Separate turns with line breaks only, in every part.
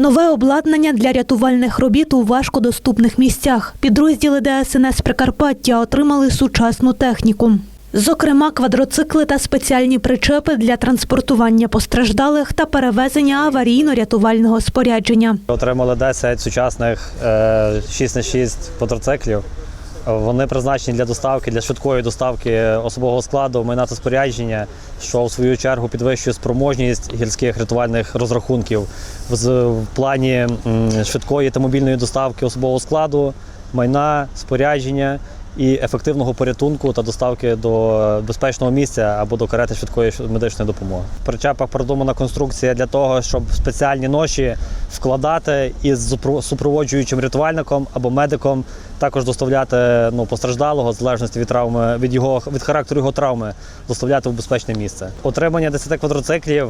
Нове обладнання для рятувальних робіт у важкодоступних місцях. Підрозділи ДСНС Прикарпаття отримали сучасну техніку. Зокрема, квадроцикли та спеціальні причепи для транспортування постраждалих та перевезення аварійно-рятувального спорядження.
Отримали 10 сучасних е, 6 на 6 квадроциклів. Вони призначені для доставки, для швидкої доставки особового складу, майна та спорядження, що в свою чергу підвищує спроможність гірських рятувальних розрахунків в, плані швидкої та мобільної доставки особового складу, майна, спорядження і ефективного порятунку та доставки до безпечного місця або до карети швидкої медичної допомоги. В причепах продумана конструкція для того, щоб спеціальні ноші вкладати із супро- супроводжуючим рятувальником або медиком, також доставляти ну, постраждалого в залежності від травми, від його від характеру його травми, доставляти в безпечне місце. Отримання 10 квадроциклів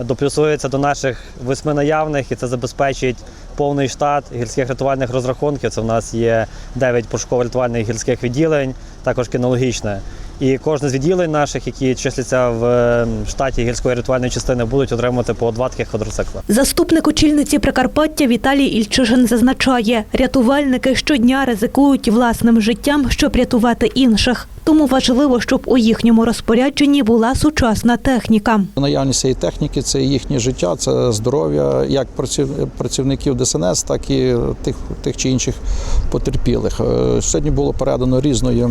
доплюсується до наших восьми наявних, і це забезпечить повний штат гірських рятувальних розрахунків. Це в нас є 9 пошуково-рятувальних гірських відділень, також кінологічне. І кожне з відділень наших, які числяться в е, штаті гірської рятувальної частини, будуть отримувати по два таких квадроцикла.
Заступник очільниці Прикарпаття Віталій Ільчишин зазначає, рятувальники щодня ризикують власним життям, щоб рятувати інших. Тому важливо, щоб у їхньому розпорядженні була сучасна техніка.
Наявність цієї техніки це їхнє життя, це здоров'я як працівників ДСНС, так і тих, тих чи інших потерпілих. Е, Сьогодні було передано різної.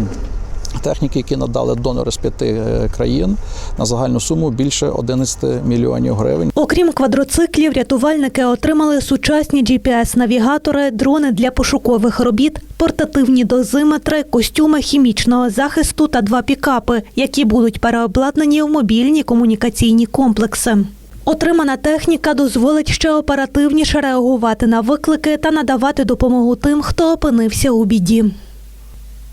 Техніки, які надали донори з п'яти е, країн на загальну суму більше 11 мільйонів гривень.
Окрім квадроциклів, рятувальники отримали сучасні GPS-навігатори, дрони для пошукових робіт, портативні дозиметри, костюми хімічного захисту та два пікапи, які будуть переобладнані в мобільні комунікаційні комплекси. Отримана техніка дозволить ще оперативніше реагувати на виклики та надавати допомогу тим, хто опинився у біді.